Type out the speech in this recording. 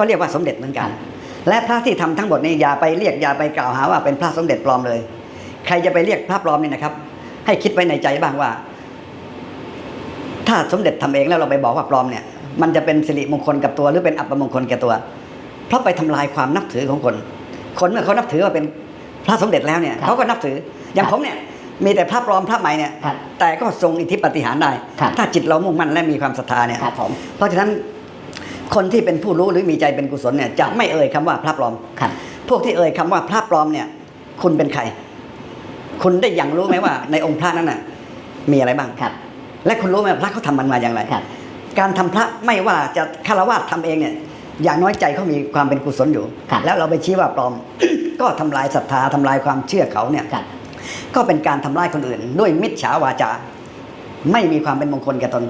ก็เรียกว่าสมเด็จเหมือนกัน และพระที่ทำทั้งหมดนี้อย่าไปเรียกอย่าไปกล่าวหาว่าเป็นพระสมเด็จปลอมเลย ใครจะไปเรียกพระปลอมนี่นะครับ ให้คิดไว้ในใจบ้างว่า ถ้าสมเด็จทำเองแล้วเราไปบอกว่าปลอมเนี่ย มันจะเป็นสิริมงคลกับตัวหรือเป็นอัปมงคลแก่ตัว เพราะไปทำลายความนับถือของคน คนเมื่อเขานับถือว่าเป็นพระสมเด็จแล้วเนี่ยครับเขาก็นับถืออย่างผมเนี่ยมีแต่พระปลอมพระใหม่เนี่ยครับแต่ก็ทรงอิทธิปาฏิหารย์ได้ครับถ้าจิตเรามุ่งมั่นและมีความศรัทธาเนี่ยครับผมเพราะฉะนั้น คนที่เป็นผู้รู้หรือมีใจเป็นกุศลเนี่ยจะไม่เอ่ยคำว่าพระปลอมครับพวกที่เอ่ยคำว่าพระปลอมเนี่ย คุณเป็นใคร คุณได้อย่างรู้ไหมว่า ในองค์พระนั้นน่ะ มีอะไรบ้างครับ และคุณรู้ไหมว่าพระเขาทำมันมาอย่างไรครับ การทำพระไม่ว่าจะคารวะทำเองเนี่ย อย่างน้อยใจเขามีความเป็นกุศลอยู่ครับแล้วเราไปชี้ว่าปลอม ก็ทำลายศรัทธาทำลายความเชื่อเขาเนี่ยครับก็เป็นการทำลายคนอื่น ด้วยมิจฉาวาจา ไม่มีความเป็นมงคลแก่ตน